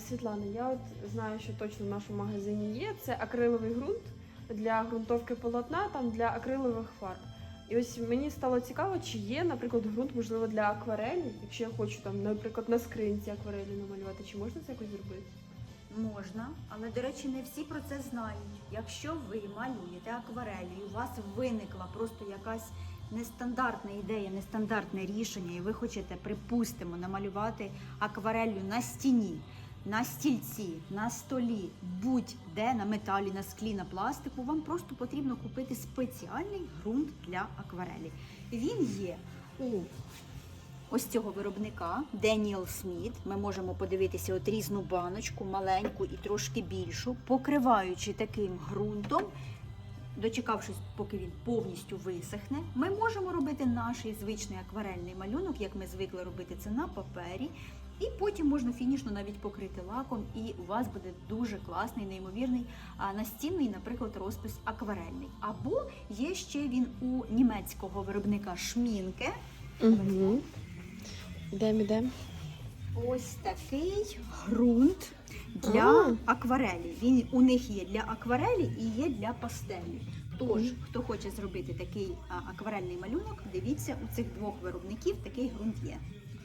Світлана, я от знаю, що точно в нашому магазині є. Це акриловий ґрунт для ґрунтовки полотна, там для акрилових фарб. І ось мені стало цікаво, чи є, наприклад, ґрунт, можливо, для акварелі, якщо я хочу там, наприклад, на скринці акварелі намалювати, чи можна це якось зробити? Можна, але до речі, не всі про це знають. Якщо ви малюєте акварелі, і у вас виникла просто якась нестандартна ідея, нестандартне рішення, і ви хочете, припустимо, намалювати аквареллю на стіні, на стільці, на столі, будь-де на металі, на склі, на пластику, вам просто потрібно купити спеціальний ґрунт для акварелі. Він є у ось цього виробника Деніел Сміт. Ми можемо подивитися от різну баночку, маленьку і трошки більшу, покриваючи таким ґрунтом. Дочекавшись, поки він повністю висохне, ми можемо робити наш звичний акварельний малюнок, як ми звикли робити це на папері. І потім можна фінішно навіть покрити лаком, і у вас буде дуже класний, неймовірний настінний, наприклад, розпис акварельний. Або є ще він у німецького виробника Шмінке. Угу. Ідемо, ідемо. Ось такий ґрунт для акварелі. Він у них є для акварелі і є для пастелі. Тож, хто хоче зробити такий акварельний малюнок, дивіться, у цих двох виробників такий ґрунт є.